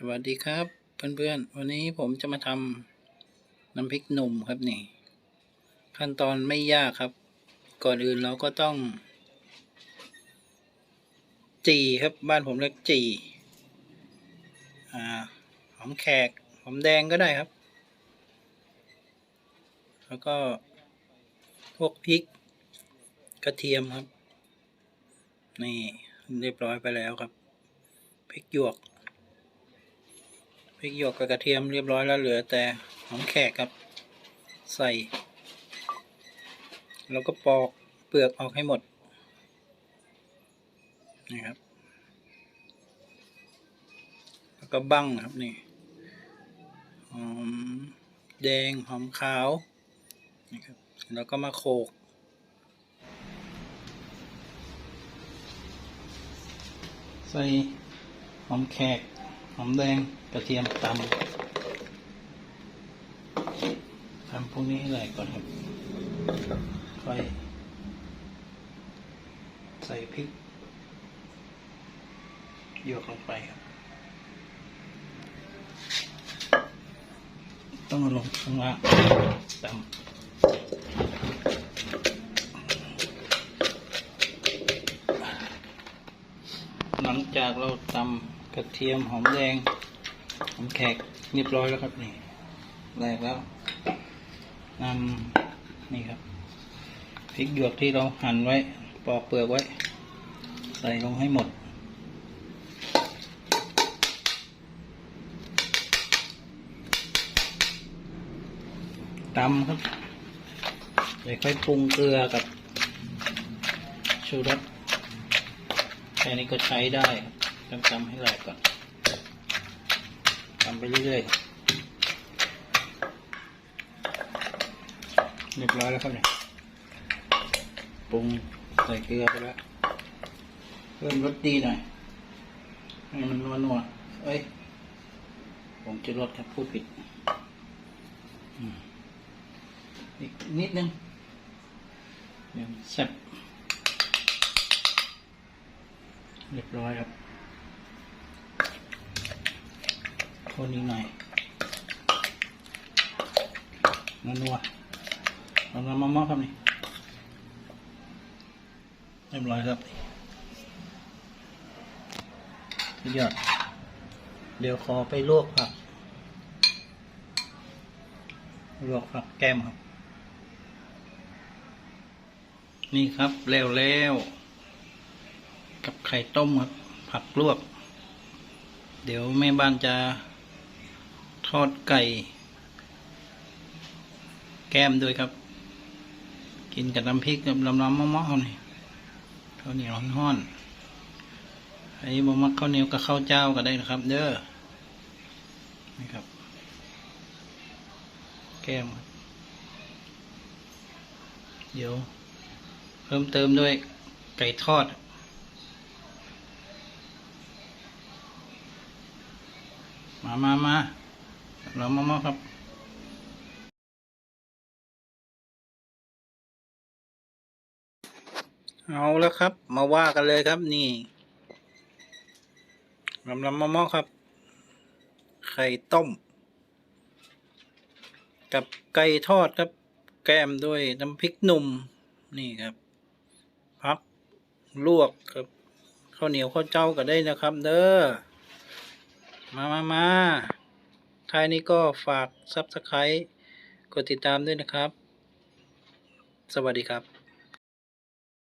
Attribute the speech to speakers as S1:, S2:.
S1: สวัสดีครับ เพื่อนๆ วันนี้ผมจะมาทำน้ำพริกหนุ่มครับนี่ ขั้นตอนไม่ยากครับ ก่อนอื่นเราก็ต้อง จีครับบ้านผมเรียกจีอ่าหอมแขกหอมแดงก็ได้ครับ แล้วก็พวกพริกกระเทียมครับ นี่เรียบร้อยไปแล้วครับพริกหยวก พริกหยวกกับกระเทียมเรียบร้อยแล้วเหลือแต่หอมแขกครับ ใส่ แล้วก็ปอกเปลือกออกให้หมดนะครับแล้วก็บั้งครับนี่หอมแดงหอมขาวนะครับแล้วก็มาโขกใส่หอมแขก หอมแดงกระเทียมตำทำพวกนี้ให้ไหลก่อนครับ ค่อยใส่พริกหยกลงไปครับ ต้องลงข้างล่างตำหลังจากเราตำ กระเทียมหอมแดงหอมแขกเรียบร้อยแล้วครับนี่แรกแล้วนำนี่ครับพริกหยวกที่เราหั่นไว้ปอกเปลือกไว้ ใส่ลงให้หมด ตำครับเดี๋ยวค่อยปรุงเกลือกับชูรสแค่นี้ก็ใช้ได้ครับ ต้องตำให้แหลกก่อนทำไปเรื่อยๆเรียบร้อยแล้วครับเนี่ยปรุงใส่เกลือไปแล้วเพิ่มรสดีหน่อยให้มันนัวนัวๆเอ้ยผมจะลดครับพูดผิดอีกนิดนึงเดี๋ยวแซ่บเรียบร้อยครับ คนนี้หน่อยนัวนัวๆเอาน้ำมะม่วงครับนี่เรียบร้อยครับสุดยอดเดี๋ยวขอไปลวกผักลวกผักแก้มครับ นี่ครับแล้วแล้วกับไข่ต้มครับ ผักลวก เดี๋ยวแม่บ้านจะ ทอดไก่ แก้มด้วยครับ กินกับน้ำพริกกับลำน้ำมะม่วงนี่ข้าวเหนียวห้อนๆไอ้บะมักข้าวเหนียวกับข้าวเจ้าก็ได้นะครับ เด้อนี่ครับ แก้มเดี๋ยว เพิ่มเติมด้วยไก่ทอดมา มา มา เรามามาครับเอาแล้วครับ มาว่ากันเลยครับนี่ลำลำมะม่อครับ ไข่ต้ม กับไก่ทอดครับ แก้มด้วยน้ำพริกหนุ่มนี่ครับพักลวกครับข้าวเหนียวข้าวเจ้าก็ได้นะครับ เด้อมามามา ท้ายนี้ก็ฝากซับสไครต์กดติดตามด้วยนะครับ สวัสดีครับ